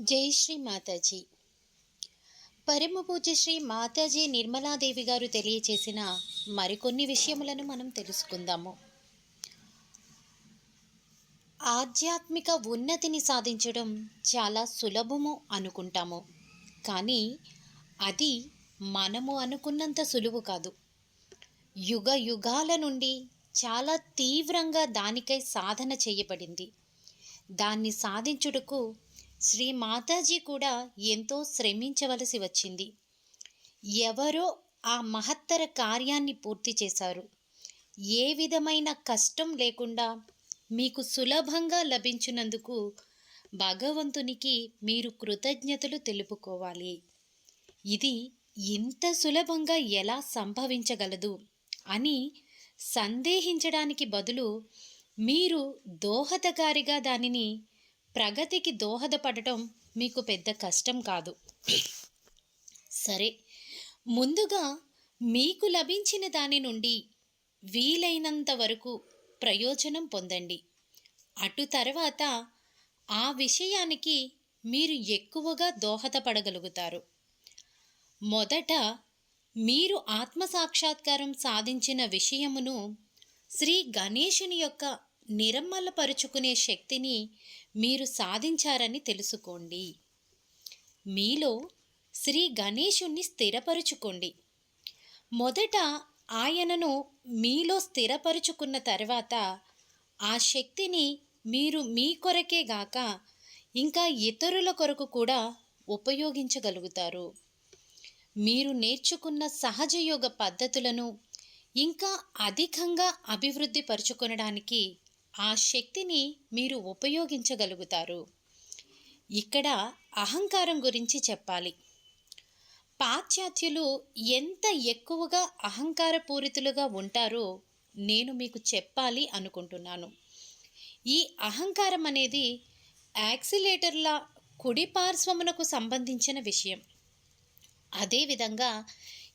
జై శ్రీ మాతాజీ. పరమ పూజ శ్రీ మాతాజీ నిర్మలాదేవి గారు తెలియచేసిన మరికొన్ని విషయములను మనం తెలుసుకుందాము. ఆధ్యాత్మిక ఉన్నతిని సాధించడం చాలా సులభము అనుకుంటాము. కానీ అది మనము అనుకున్నంత సులువు కాదు. యుగ యుగాల నుండి చాలా తీవ్రంగా దానికై సాధన చేయబడింది. దాన్ని సాధించుటకు శ్రీ మాతాజీ కూడా ఎంతో శ్రమించవలసి వచ్చింది. ఎవరో ఆ మహత్తర కార్యాన్ని పూర్తి చేశారు. ఏ విధమైన కష్టం లేకుండా మీకు సులభంగా లభించినందుకు భగవంతునికి మీరు కృతజ్ఞతలు తెలుపుకోవాలి. ఇది ఇంత సులభంగా ఎలా సంభవించగలదు అని సందేహించడానికి బదులు మీరు దోహదకారిగా దానిని ప్రగతికి దోహదపడటం మీకు పెద్ద కష్టం కాదు. సరే ముందుగా మీకు లభించిన దాని నుండి వీలైనంత వరకు ప్రయోజనం పొందండి. అటు తర్వాత ఆ విషయానికి మీరు ఎక్కువగా దోహదపడగలుగుతారు. మొదట మీరు ఆత్మసాక్షాత్కారం సాధించిన విషయమును శ్రీ గణేషుని యొక్క నిరమ్మలపరుచుకునే శక్తిని మీరు సాధించారని తెలుసుకోండి. మీలో శ్రీ గణేషుణ్ణి స్థిరపరుచుకోండి. మొదట ఆయనను మీలో స్థిరపరుచుకున్న తర్వాత ఆ శక్తిని మీరు మీ కొరకే గాక ఇంకా ఇతరుల కొరకు కూడా ఉపయోగించగలుగుతారు. మీరు నేర్చుకున్న సహజయోగ పద్ధతులను ఇంకా అధికంగా అభివృద్ధి పరుచుకొనడానికి ఆ శక్తిని మీరు ఉపయోగించగలుగుతారు. ఇక్కడ అహంకారం గురించి చెప్పాలి. పాశ్చాత్యులు ఎంత ఎక్కువగా అహంకారపూరితులుగా ఉంటారో నేను మీకు చెప్పాలి అనుకుంటున్నాను. ఈ అహంకారం అనేది యాక్సిలేటర్ల కుడి పార్శ్వమునకు సంబంధించిన విషయం. అదేవిధంగా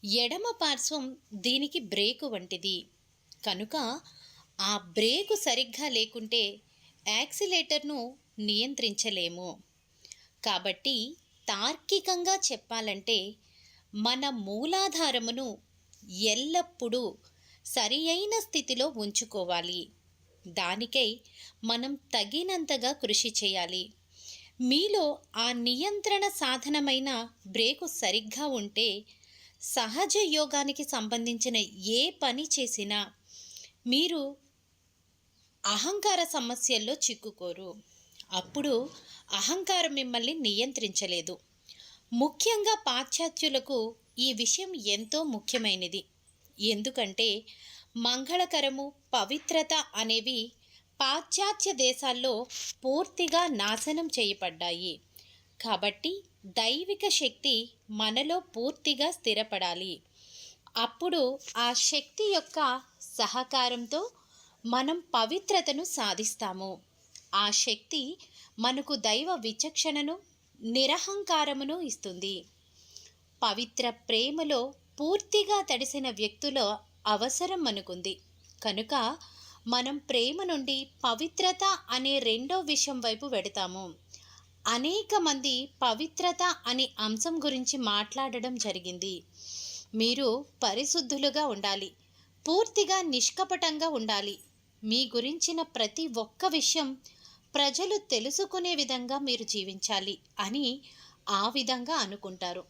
ఎడమ పార్శ్వం దీనికి బ్రేకు వంటిది. కనుక ఆ బ్రేకు సరిగ్గా లేకుంటే యాక్సిలేటర్ను నియంత్రించలేము. కాబట్టి తార్కికంగా చెప్పాలంటే మన మూలాధారమును ఎల్లప్పుడూ సరి అయిన స్థితిలో ఉంచుకోవాలి. దానికై మనం తగినంతగా కృషి చేయాలి. మీలో ఆ నియంత్రణ సాధనమైన బ్రేకు సరిగ్గా ఉంటే సహజ యోగానికి సంబంధించిన ఏ పని చేసినా మీరు అహంకార సమస్యల్లో చిక్కుకోరు. అప్పుడు అహంకారం మిమ్మల్ని నియంత్రించలేదు. ముఖ్యంగా పాశ్చాత్యులకు ఈ విషయం ఎంతో ముఖ్యమైనది. ఎందుకంటే మంగళకరము పవిత్రత అనేవి పాశ్చాత్య దేశాల్లో పూర్తిగా నాశనం చేయబడ్డాయి. కాబట్టి దైవిక శక్తి మనలో పూర్తిగా స్థిరపడాలి. అప్పుడు ఆ శక్తి యొక్క సహకారంతో మనం పవిత్రతను సాధిస్తాము. ఆ శక్తి మనకు దైవ విచక్షణను నిరహంకారమును ఇస్తుంది. పవిత్ర ప్రేమలో పూర్తిగా తడిసిన వ్యక్తుల అవసరం మనకుంది కనుక మనం ప్రేమ నుండి పవిత్రత అనే రెండో విషయం వైపు వెడతాము. అనేక మంది పవిత్రత అనే అంశం గురించి మాట్లాడడం జరిగింది. మీరు పరిశుద్ధులుగా ఉండాలి. పూర్తిగా నిష్కపటంగా ఉండాలి. మీ గురించిన ప్రతి ఒక్క విషయం ప్రజలు తెలుసుకునే విధంగా మీరు జీవించాలి అని ఆ విధంగా అనుకుంటారు.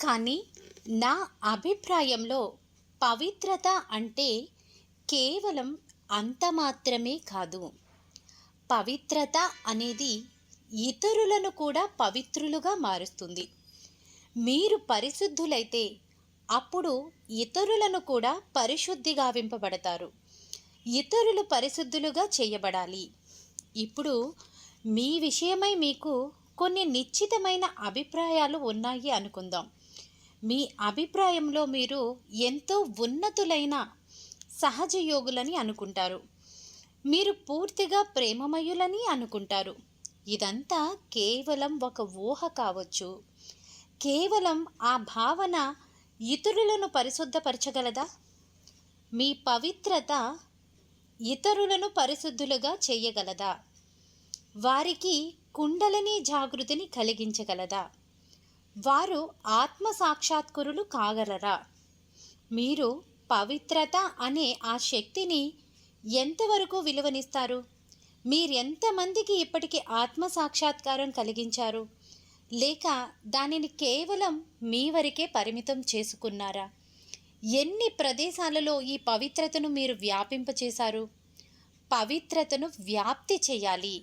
కానీ నా అభిప్రాయంలో పవిత్రత అంటే కేవలం అంత మాత్రమే కాదు. పవిత్రత అనేది ఇతరులను కూడా పవిత్రులుగా మారుస్తుంది. మీరు పరిశుద్ధులైతే అప్పుడు ఇతరులను కూడా పరిశుద్ధి గావింపబడతారు ఇతరులు పరిశుద్ధులుగా చేయబడాలి. ఇప్పుడు మీ విషయమై మీకు కొన్ని నిశ్చితమైన అభిప్రాయాలు ఉన్నాయి అనుకుందాం. మీ అభిప్రాయంలో మీరు ఎంతో ఉన్నతులైన సహజ యోగులని అనుకుంటారు. మీరు పూర్తిగా ప్రేమమయులని అనుకుంటారు. ఇదంతా కేవలం ఒక ఊహ కావచ్చు. కేవలం ఆ భావన ఇతరులను పరిశుద్ధపరచగలదా? మీ పవిత్రత ఇతరులను పరిశుద్ధులుగా చేయగలదా? వారికి కుండలని జాగృతిని కలిగించగలదా? వారు ఆత్మ సాక్షాత్కరులు కాగలరా? మీరు పవిత్రత అనే ఆ శక్తిని ఎంతవరకు విలువనిస్తారు? మీరెంతమందికి ఇప్పటికీ ఆత్మ సాక్షాత్కారం కలిగించారు? లేక దానిని కేవలం మీ వరకే పరిమితం చేసుకున్నారా? ఎన్ని ప్రదేశాలలో ఈ పవిత్రతను మీరు వ్యాపింపచేశారు? పవిత్రతను వ్యాప్తి చేయాలి.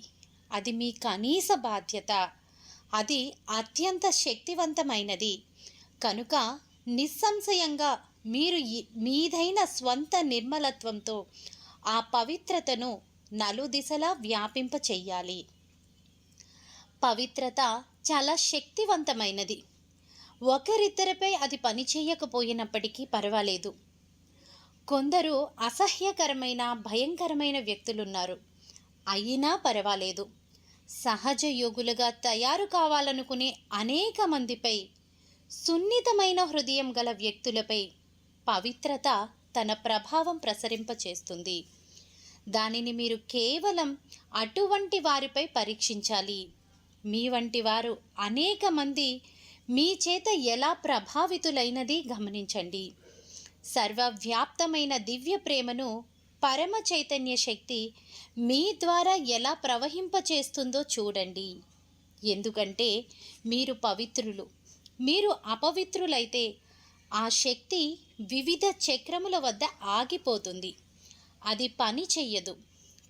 అది మీ కనీస బాధ్యత. అది అత్యంత శక్తివంతమైనది. కనుక నిస్సంశయంగా మీరు మీదైన స్వంత నిర్మలత్వంతో ఆ పవిత్రతను నలుదిశలా వ్యాపింప చెయ్యాలి పవిత్రత చాలా శక్తివంతమైనది. ఒకరిద్దరిపై అది పనిచేయకపోయినప్పటికీ పర్వాలేదు. కొందరు అసహ్యకరమైన భయంకరమైన వ్యక్తులున్నారు. అయినా పర్వాలేదు. సహజ యోగులుగా తయారు కావాలనుకునే అనేక మందిపై సున్నితమైన హృదయం గల వ్యక్తులపై పవిత్రత తన ప్రభావం ప్రసరింపచేస్తుంది. దానిని మీరు కేవలం అటువంటి వారిపై పరీక్షించాలి. మీ వంటి వారు అనేక మంది మీ చేత ఎలా ప్రభావితులైనది గమనించండి. సర్వవ్యాప్తమైన దివ్య ప్రేమను పరమ చైతన్య శక్తి మీ ద్వారా ఎలా ప్రవహింపచేస్తుందో చూడండి. ఎందుకంటే మీరు పవిత్రులు మీరు అపవిత్రులైతే ఆ శక్తి వివిధ చక్రముల వద్ద ఆగిపోతుంది. అది పని చెయ్యదు.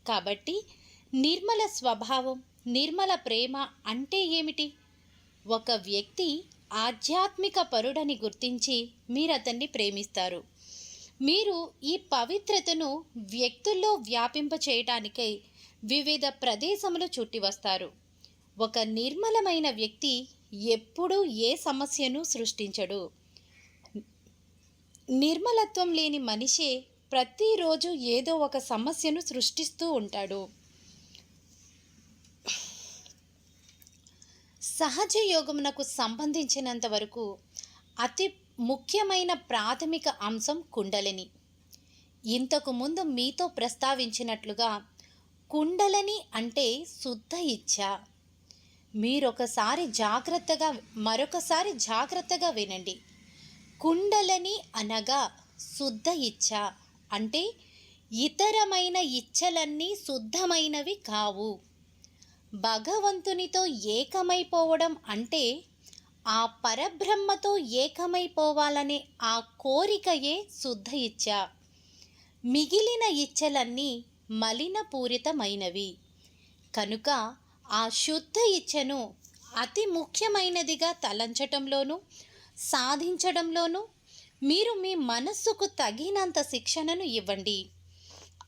కాబట్టి నిర్మల స్వభావం నిర్మల ప్రేమ అంటే ఏమిటి? ఒక వ్యక్తి ఆధ్యాత్మిక పరుడని గుర్తించి మీరు అతన్ని ప్రేమిస్తారు. మీరు ఈ పవిత్రతను వ్యక్తుల్లో వ్యాపింప చేయటానికై వివిధ ప్రదేశములు చుట్టి వస్తారు. ఒక నిర్మలమైన వ్యక్తి ఎప్పుడూ ఏ సమస్యను సృష్టించడు. నిర్మలత్వం లేని మనిషే ప్రతిరోజు ఏదో ఒక సమస్యను సృష్టిస్తూ ఉంటాడు. సహజ యోగమునకు సంబంధించినంత వరకు అతి ముఖ్యమైన ప్రాథమిక అంశం కుండలిని. ఇంతకు ముందు మీతో ప్రస్తావించినట్లుగా కుండలని అంటే శుద్ధ ఇచ్ఛ మీరొకసారి జాగ్రత్తగా మరొకసారి జాగ్రత్తగా వినండి. కుండలని అనగా శుద్ధ ఇచ్ఛ అంటే ఇతరమైన ఇచ్చలన్నీ శుద్ధమైనవి కావు. భగవంతునితో ఏకమైపోవడం అంటే ఆ పరబ్రహ్మతో ఏకమైపోవాలనే ఆ కోరికయే శుద్ధ ఇచ్ఛ మిగిలిన ఇచ్చలన్నీ మలినపూరితమైనవి. కనుక ఆ శుద్ధ ఇచ్చను అతి ముఖ్యమైనదిగా తలంచటంలోనూ సాధించడంలోనూ మీరు మీ మనస్సుకు తగినంత శిక్షణను ఇవ్వండి.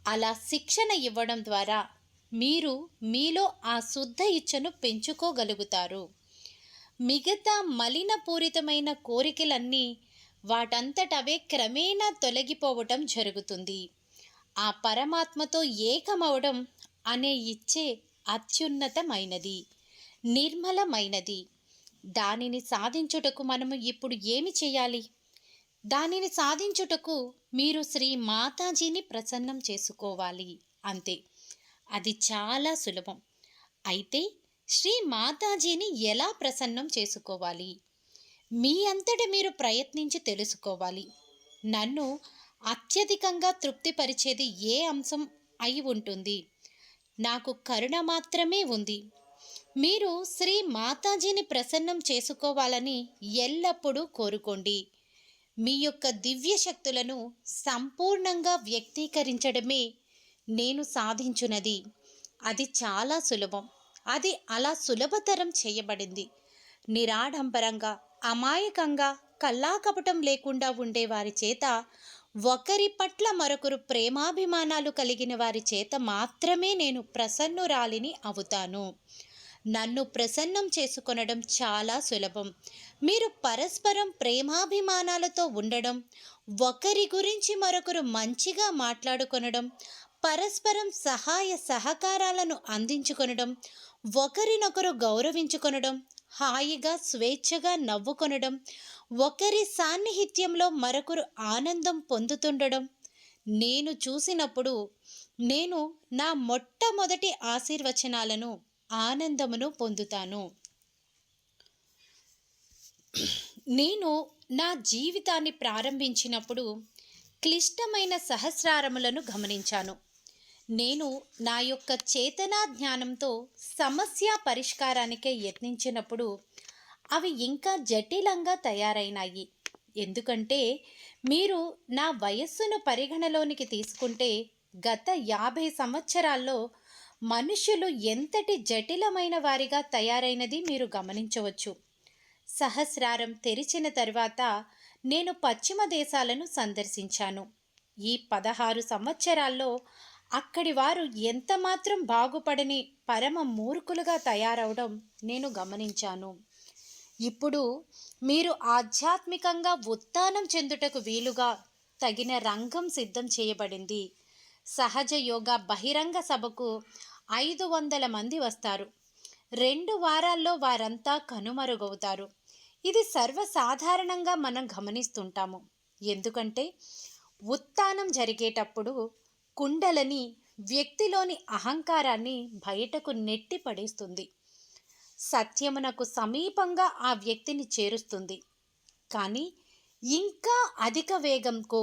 అలా శిక్షణ ఇవ్వడం ద్వారా మీరు మీలో ఆ శుద్ధ ఇచ్ఛను పెంచుకోగలుగుతారు. మిగతా మలినపూరితమైన కోరికలన్నీ వాటంతటవే క్రమేణా తొలగిపోవటం జరుగుతుంది. ఆ పరమాత్మతో ఏకమవడం అనే ఇచ్చే అత్యున్నతమైనది నిర్మలమైనది. దానిని సాధించుటకు మనము ఇప్పుడు ఏమి చేయాలి? దానిని సాధించుటకు మీరు శ్రీ మాతాజీని ప్రసన్నం చేసుకోవాలి అంతే. అది చాలా సులభం. అయితే శ్రీ మాతాజీని ఎలా ప్రసన్నం చేసుకోవాలి? మీ అంతటి మీరు ప్రయత్నించి తెలుసుకోవాలి. నన్ను అత్యధికంగా తృప్తిపరిచేది ఏ అంశం అయి ఉంటుంది? నాకు కరుణ మాత్రమే ఉంది. మీరు శ్రీ మాతాజీని ప్రసన్నం చేసుకోవాలని ఎల్లప్పుడూ కోరుకోండి. మీ యొక్క దివ్య శక్తులను సంపూర్ణంగా వ్యక్తీకరించడమే నేను సాధించున్నది అది చాలా సులభం. అది అలా సులభతరం చేయబడింది. నిరాడంబరంగా అమాయకంగా కల్లాకపటం లేకుండా ఉండే వారి చేత ఒకరి పట్ల మరొకరు ప్రేమాభిమానాలు కలిగిన వారి చేత మాత్రమే నేను ప్రసన్నురాలిని అవుతాను. నన్ను ప్రసన్నం చేసుకొనడం చాలా సులభం. మీరు పరస్పరం ప్రేమాభిమానాలతో ఉండడం ఒకరి గురించి మరొకరు మంచిగా మాట్లాడుకొనడం పరస్పరం సహాయ సహకారాలను అందించుకొనడం ఒకరినొకరు గౌరవించుకొనడం హాయిగా స్వేచ్ఛగా నవ్వుకొనడం ఒకరి సాన్నిహిత్యంలో మరొకరు ఆనందం పొందుతుండడం. నేను చూసినప్పుడు నేను నా మొట్టమొదటి ఆశీర్వచనాలను ఆనందమును పొందుతాను. నేను నా జీవితాన్ని ప్రారంభించినప్పుడు క్లిష్టమైన సహస్రారములను గమనించాను. నేను నా యొక్క చేతనా జ్ఞానంతో సమస్య పరిష్కారానికే యత్నించినప్పుడు అవి ఇంకా జటిలంగా తయారైనాయి. ఎందుకంటే మీరు నా వయస్సును పరిగణలోనికి తీసుకుంటే గత యాభై సంవత్సరాల్లో మనుషులు ఎంతటి జటిలమైన వారిగా తయారైనది మీరు గమనించవచ్చు. సహస్రారం తెరిచిన తర్వాత నేను పశ్చిమ దేశాలను సందర్శించాను. ఈ పదహారు సంవత్సరాల్లో అక్కడి వారు ఎంతమాత్రం బాగుపడని పరమ మూర్ఖులుగా తయారవడం నేను గమనించాను. ఇప్పుడు మీరు ఆధ్యాత్మికంగా ఉత్థానం చెందుటకు వీలుగా తగిన రంగం సిద్ధం చేయబడింది. సహజ యోగా బహిరంగ సభకు ఐదు వందల మంది వస్తారు. రెండు వారాల్లో వారంతా కనుమరుగవుతారు. ఇది సర్వసాధారణంగా మనం గమనిస్తుంటాము. ఎందుకంటే ఉత్థానం జరిగేటప్పుడు కుండలని వ్యక్తిలోని అహంకారాన్ని బయటకు నెట్టి పడేస్తుంది. సత్యమునకు సమీపంగా ఆ వ్యక్తిని చేరుస్తుంది. కానీ ఇంకా అధిక వేగంకో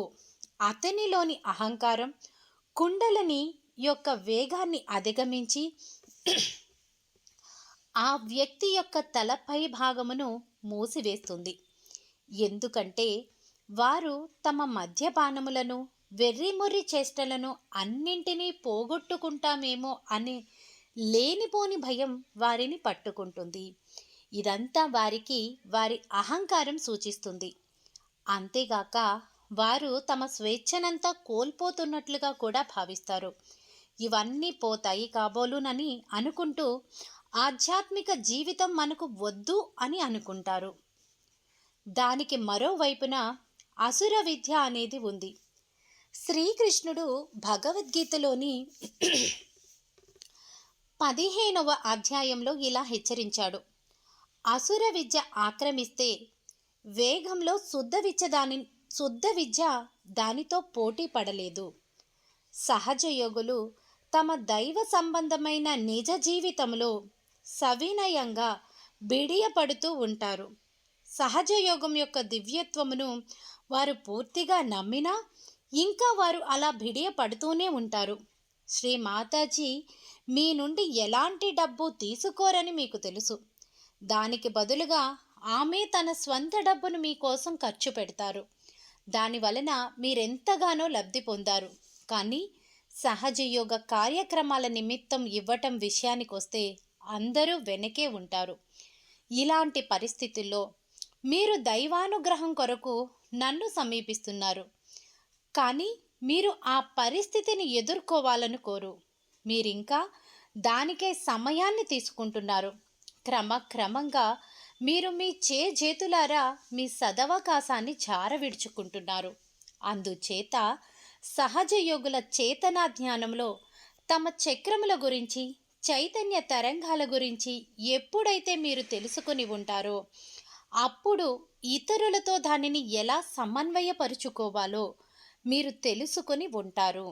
అతనిలోని అహంకారం కుండలని యొక్క వేగాన్ని అధిగమించి ఆ వ్యక్తి యొక్క తలపై భాగమును మూసివేస్తుంది. ఎందుకంటే వారు తమ మద్యపానములను వెర్రిమొర్రి చేష్టలను అన్నింటినీ పోగొట్టుకుంటామేమో అనే లేనిపోని భయం వారిని పట్టుకుంటుంది. ఇదంతా వారికి వారి అహంకారం సూచిస్తుంది. అంతేగాక వారు తమ స్వేచ్ఛనంతా కోల్పోతున్నట్లుగా కూడా భావిస్తారు. ఇవన్నీ పోతాయి కాబోలునని అనుకుంటూ ఆధ్యాత్మిక జీవితం మనకు వద్దు అని అనుకుంటారు. దానికి మరోవైపున అసుర విద్య అనేది ఉంది. శ్రీకృష్ణుడు భగవద్గీతలోని పదిహేనవ అధ్యాయంలో ఇలా హెచ్చరించాడు. అసుర విద్య ఆక్రమిస్తే వేగంలో శుద్ధ విద్య దాని శుద్ధ విద్య దానితో పోటీ పడలేదు. సహజ యోగులు తమ దైవ సంబంధమైన నిజ జీవితంలో సవినయంగా బిడియపడుతూ ఉంటారు. సహజ యోగం యొక్క దివ్యత్వమును వారు పూర్తిగా నమ్మినా ఇంకా వారు అలా బిడియపడుతూనే ఉంటారు. శ్రీ మాతాజీ మీ నుండి ఎలాంటి డబ్బు తీసుకోరని మీకు తెలుసు. దానికి బదులుగా ఆమె తన స్వంత డబ్బును మీకోసం ఖర్చు పెడతారు. దాని వలన మీరెంతగానో లబ్ధి పొందారు. కానీ సహజయోగ కార్యక్రమాల నిమిత్తం ఇవ్వటం విషయానికి వస్తే అందరూ వెనకే ఉంటారు. ఇలాంటి పరిస్థితుల్లో మీరు దైవానుగ్రహం కొరకు నన్ను సమీపిస్తున్నారు. కానీ మీరు ఆ పరిస్థితిని ఎదుర్కోవాలని కోరు. మీరింకా దానికే సమయాన్ని తీసుకుంటున్నారు. క్రమక్రమంగా మీరు మీ చే చేతులారా మీ సదవకాశాన్ని జార విడుచుకుంటున్నారు అందుచేత సహజ యోగుల చేతనా జ్ఞానంలో తమ చక్రముల గురించి చైతన్య తరంగాల గురించి ఎప్పుడైతే మీరు తెలుసుకుని ఉంటారో అప్పుడు ఇతరులతో దానిని ఎలా సమన్వయపరుచుకోవాలో మీరు తెలుసుకొని ఉంటారు.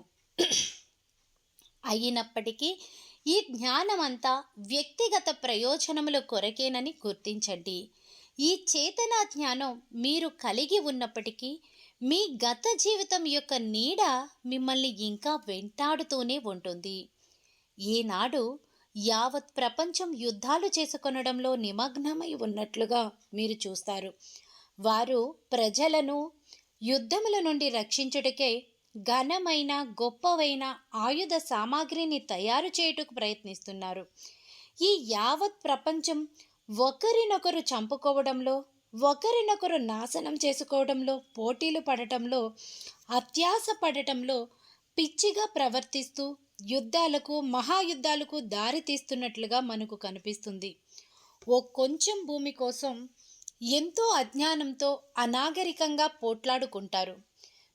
అయినప్పటికీ ఈ జ్ఞానమంతా వ్యక్తిగత ప్రయోజనముల కొరకేనని గుర్తించండి. ఈ చేతనా జ్ఞానం మీరు కలిగి ఉన్నప్పటికీ మీ గత జీవితం యొక్క నీడ మిమ్మల్ని ఇంకా వెంటాడుతూనే ఉంటుంది. ఈనాడు యావత్ ప్రపంచం యుద్ధాలు చేసుకొనడంలో నిమగ్నమై ఉన్నట్లుగా మీరు చూస్తారు. వారు ప్రజలను యుద్ధముల నుండి రక్షించుటకే ఘనమైన గొప్పవైన ఆయుధ సామాగ్రిని తయారు చేయుటకు ప్రయత్నిస్తున్నారు. ఈ యావత్ ప్రపంచం ఒకరినొకరు చంపుకోవడంలో ఒకరినొకరు నాశనం చేసుకోవడంలో పోటీలు పడటంలో అత్యాస పడటంలో పిచ్చిగా ప్రవర్తిస్తూ యుద్ధాలకు మహాయుద్ధాలకు దారి తీస్తున్నట్లుగా మనకు కనిపిస్తుంది. ఓ కొంచెం భూమి కోసం ఎంతో అజ్ఞానంతో అనాగరికంగా పోట్లాడుకుంటారు.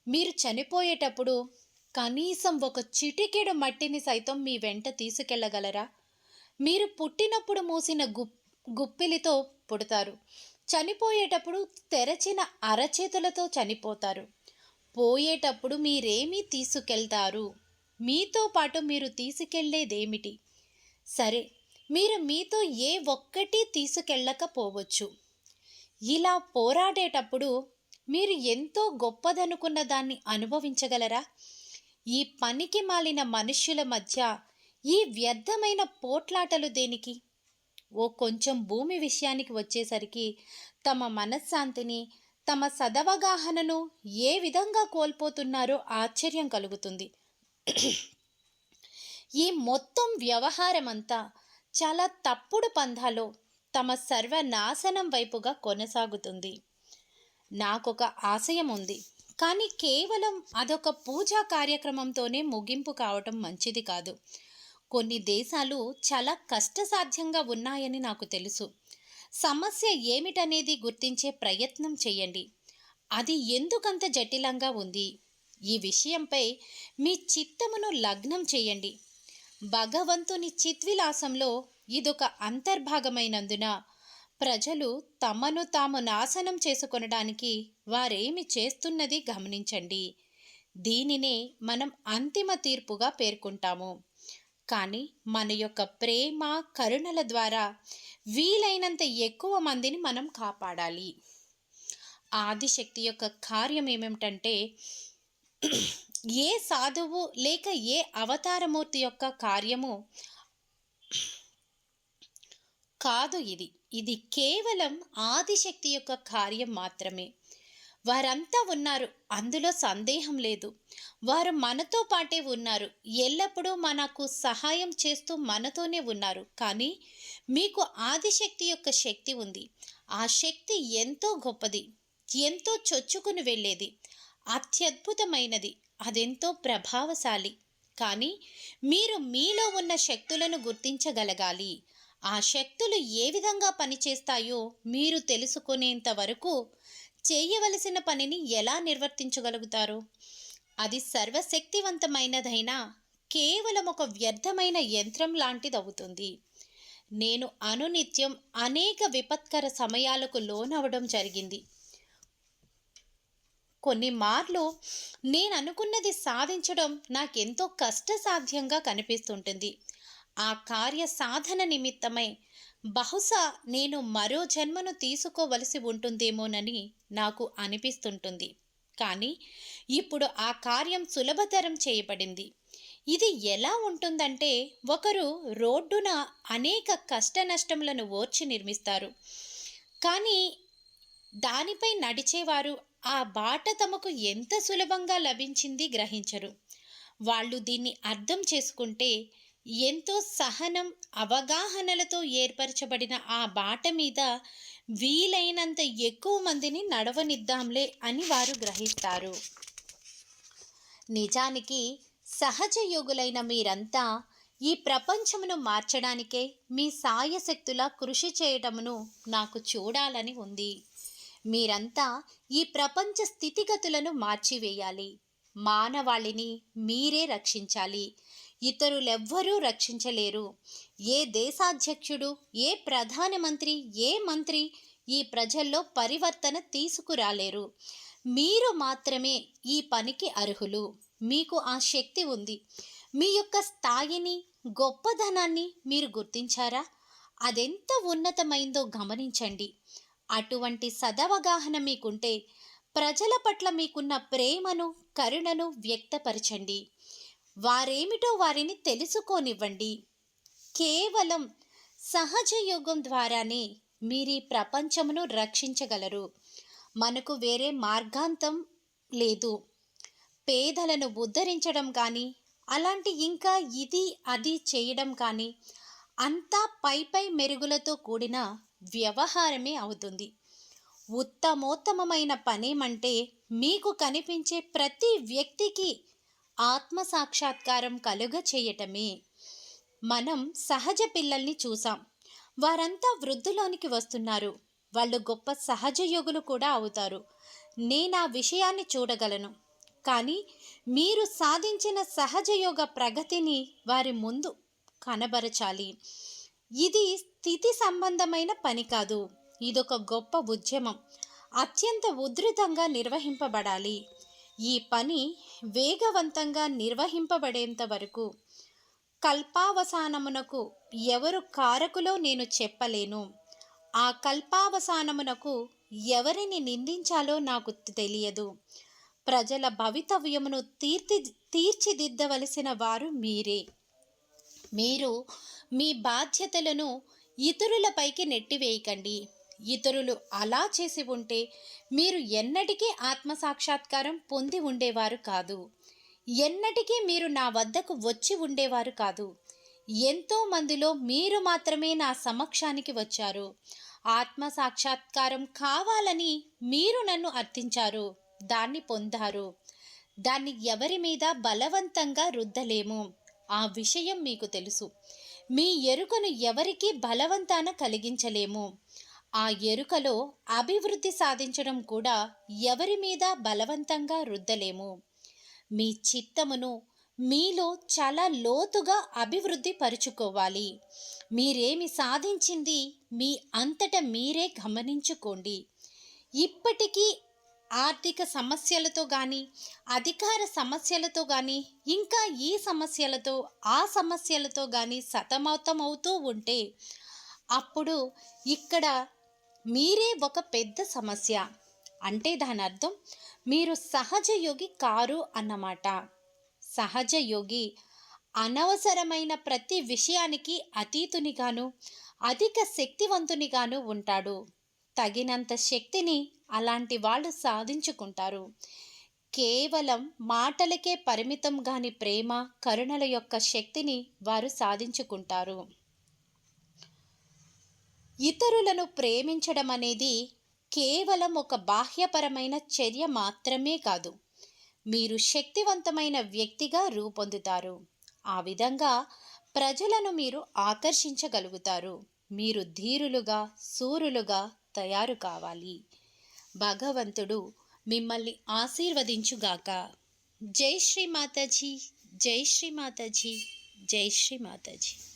మీరు చనిపోయేటప్పుడు కనీసం ఒక చిటికెడు మట్టిని సైతం మీ వెంట తీసుకెళ్ళగలరా మీరు పుట్టినప్పుడు మూసిన గుప్ గుప్పిలితో పుడతారు. చనిపోయేటప్పుడు తెరచిన అరచేతులతో చనిపోతారు. పోయేటప్పుడు మీరేమీ తీసుకెళ్తారు? మీతో పాటు మీరు తీసుకెళ్ళేదేమిటి? సరే మీరు మీతో ఏ ఒక్కటి తీసుకెళ్ళకపోవచ్చు. ఇలా పోరాడేటప్పుడు మీరు ఎంతో గొప్పదనుకున్న దాన్ని అనుభవించగలరా? ఈ పనికి మాలిన మనుష్యుల మధ్య ఈ వ్యర్థమైన పోట్లాటలు దేనికి? ఓ కొంచెం భూమి విషయానికి వచ్చేసరికి తమ మనశ్శాంతిని తమ సదవగాహనను ఏ విధంగా కోల్పోతున్నారో ఆశ్చర్యం కలుగుతుంది. ఈ మొత్తం వ్యవహారమంతా చాలా తప్పుడు పంధాలో తమ సర్వనాశనం వైపుగా కొనసాగుతుంది. నాకొక ఆశయం ఉంది కానీ కేవలం అదొక పూజా కార్యక్రమంతోనే ముగింపు కావటం మంచిది కాదు. కొన్ని దేశాలు చాలా కష్టసాధ్యంగా ఉన్నాయని నాకు తెలుసు. సమస్య ఏమిటనేది గుర్తించే ప్రయత్నం చేయండి అది ఎందుకంత జటిలంగా ఉంది? ఈ విషయంపై మీ చిత్తమును లగ్నం చేయండి భగవంతుని చిత్విలాసంలో ఇదొక అంతర్భాగమైనందున ప్రజలు తమను తాము నాశనం చేసుకొనడానికి వారేమి చేస్తున్నది గమనించండి. దీనినే మనం అంతిమ తీర్పుగా పేర్కొంటాము. కానీ మన యొక్క ప్రేమ కరుణల ద్వారా వీలైనంత ఎక్కువ మందిని మనం కాపాడాలి. ఆదిశక్తి యొక్క కార్యం ఏమిటంటే ఏ సాధువు లేక ఏ అవతారమూర్తి యొక్క కార్యము? కాదు ఇది. ఇది కేవలం ఆదిశక్తి యొక్క కార్యం మాత్రమే. వారంతా ఉన్నారు. అందులో సందేహం లేదు. వారు మనతో పాటే ఉన్నారు. ఎల్లప్పుడూ మనకు సహాయం చేస్తూ మనతోనే ఉన్నారు. కానీ మీకు ఆదిశక్తి యొక్క శక్తి ఉంది. ఆ శక్తి ఎంతో గొప్పది. ఎంతో చొచ్చుకుని వెళ్ళేది. అత్యద్భుతమైనది. అదెంతో ప్రభావశాలి. కానీ మీరు మీలో ఉన్న శక్తులను గుర్తించగలగాలి. ఆ శక్తులు ఏ విధంగా పనిచేస్తాయో మీరు తెలుసుకునేంత వరకు చేయవలసిన పనిని ఎలా నిర్వర్తించగలుగుతారు? అది సర్వశక్తివంతమైనదైనా కేవలం ఒక వ్యర్థమైన యంత్రం లాంటిదవుతుంది. నేను అనునిత్యం అనేక విపత్కర సమయాలకు లోనవడం జరిగింది. కొన్ని మార్లు నేను అనుకున్నది సాధించడం నాకెంతో కష్టసాధ్యంగా కనిపిస్తుంటుంది. ఆ కార్య సాధన నిమిత్తమై బహుశా నేను మరో జన్మను తీసుకోవలసి ఉంటుందేమోనని నాకు అనిపిస్తుంటుంది. కానీ ఇప్పుడు ఆ కార్యం సులభతరం చేయబడింది. ఇది ఎలా ఉంటుందంటే ఒకరు రోడ్డున అనేక కష్ట నష్టములను ఓర్చి నిర్మిస్తారు. కానీ దానిపై నడిచేవారు ఆ బాట తమకు ఎంత సులభంగా లభించింది గ్రహించరు. వాళ్ళు దీన్ని అర్థం చేసుకుంటే ఎంతో సహనం అవగాహనలతో ఏర్పరచబడిన ఆ బాట మీద వీలైనంత ఎక్కువ మందిని నడవనిద్దాంలే అని వారు గ్రహిస్తారు. నిజానికి సహజ యోగులైన మీరంతా ఈ ప్రపంచమును మార్చడానికే మీ సాయశక్తులా కృషి చేయటమును నాకు చూడాలని ఉంది. మీరంతా ఈ ప్రపంచ స్థితిగతులను మార్చివేయాలి. మానవాళిని మీరే రక్షించాలి. ఇతరులెవ్వరూ రక్షించలేరు. ఏ దేశాధ్యక్షుడు ఏ ప్రధానమంత్రి ఏ మంత్రి ఈ ప్రజల్లో పరివర్తన తీసుకురాలేరు. మీరు మాత్రమే ఈ పనికి అర్హులు. మీకు ఆ శక్తి ఉంది. మీ యొక్క స్థాయిని గొప్పదనాన్ని మీరు గుర్తించారా? అదెంత ఉన్నతమైందో గమనించండి. అటువంటి సదవగాహన మీకుంటే ప్రజల పట్ల మీకున్న ప్రేమను కరుణను వ్యక్తపరచండి. వారేమిటో వారిని తెలుసుకోనివ్వండి. కేవలం సహజ యోగం ద్వారానే మీరీ ప్రపంచమును రక్షించగలరు. మనకు వేరే మార్గాంతం లేదు. పేదలను ఉద్ధరించడం కానీ అలాంటి ఇంకా ఇది అది చేయడం కానీ అంతా పై పై మెరుగులతో కూడిన వ్యవహారమే అవుతుంది. ఉత్తమోత్తమమైన పనేమంటే మీకు కనిపించే ప్రతి వ్యక్తికి ఆత్మ సాక్షాత్కారం కలుగ చేయటమే. మనం సహజ పిల్లల్ని చూసాం. వారంతా వృద్ధులోనికి వస్తున్నారు. వాళ్ళు గొప్ప సహజ యోగులు కూడా అవుతారు. నేను ఆ విషయాన్ని చూడగలను. కానీ మీరు సాధించిన సహజయోగ ప్రగతిని వారి ముందు కనబరచాలి. ఇది స్థితి సంబంధమైన పని కాదు. ఇదొక గొప్ప ఉద్యమం. అత్యంత ఉధృతంగా నిర్వహింపబడాలి. ఈ పని వేగవంతంగా నిర్వహింపబడేంత వరకు కల్పావసానమునకు ఎవరు కారకులో నేను చెప్పలేను. ఆ కల్పావసానమునకు ఎవరిని నిందించాలో నాకు తెలియదు. ప్రజల భవితవ్యమును తీర్చి తీర్చిదిద్దవలసిన వారు మీరే. మీరు మీ బాధ్యతలను ఇతరులపైకి నెట్టివేయకండి. ఇతరులు అలా చేసి ఉంటే మీరు ఎన్నటికీ ఆత్మసాక్షాత్కారం పొంది ఉండేవారు కాదు. ఎన్నటికీ మీరు నా వద్దకు వచ్చి ఉండేవారు కాదు. ఎంతో మందిలో మీరు మాత్రమే నా సమక్షానికి వచ్చారు. ఆత్మ సాక్షాత్కారం కావాలని మీరు నన్ను అర్థించారు. దాన్ని పొందారు. దాన్ని ఎవరి మీద బలవంతంగా రుద్దలేము. ఆ విషయం మీకు తెలుసు. మీ ఎరుకను ఎవరికీ బలవంతాన కలిగించలేము. ఆ ఎరుకలో అభివృద్ధి సాధించడం కూడా ఎవరి మీద బలవంతంగా రుద్దలేము. మీ చిత్తమును మీలో చాలా లోతుగా అభివృద్ధి పరుచుకోవాలి. మీరేమి సాధించింది మీ అంతట మీరే గమనించుకోండి. ఇప్పటికీ ఆర్థిక సమస్యలతో కానీ అధికార సమస్యలతో కానీ ఇంకా ఈ సమస్యలతో ఆ సమస్యలతో కానీ సతమతం అవుతూ ఉంటే అప్పుడు ఇక్కడ మీరే ఒక పెద్ద సమస్య. అంటే దాని అర్థం మీరు సహజ యోగి కారు అన్నమాట. సహజ యోగి అనవసరమైన ప్రతి విషయానికి అతీతునిగాను అధిక శక్తివంతునిగాను ఉంటాడు. తగినంత శక్తిని అలాంటి వాళ్ళు సాధించుకుంటారు. కేవలం మాటలకే పరిమితం కాని ప్రేమ కరుణల యొక్క శక్తిని వారు సాధించుకుంటారు. ఇతరులను ప్రేమించడం అనేది కేవలం ఒక బాహ్యపరమైన చర్య మాత్రమే కాదు. మీరు శక్తివంతమైన వ్యక్తిగా రూపొందుతారు. ఆ విధంగా ప్రజలను మీరు ఆకర్షించగలుగుతారు. మీరు ధీరులుగా సూరులుగా తయారు కావాలి. భగవంతుడు మిమ్మల్ని ఆశీర్వదించుగాక జై శ్రీ మాతాజీ జై శ్రీ మాతాజీ జై శ్రీ మాతాజీ.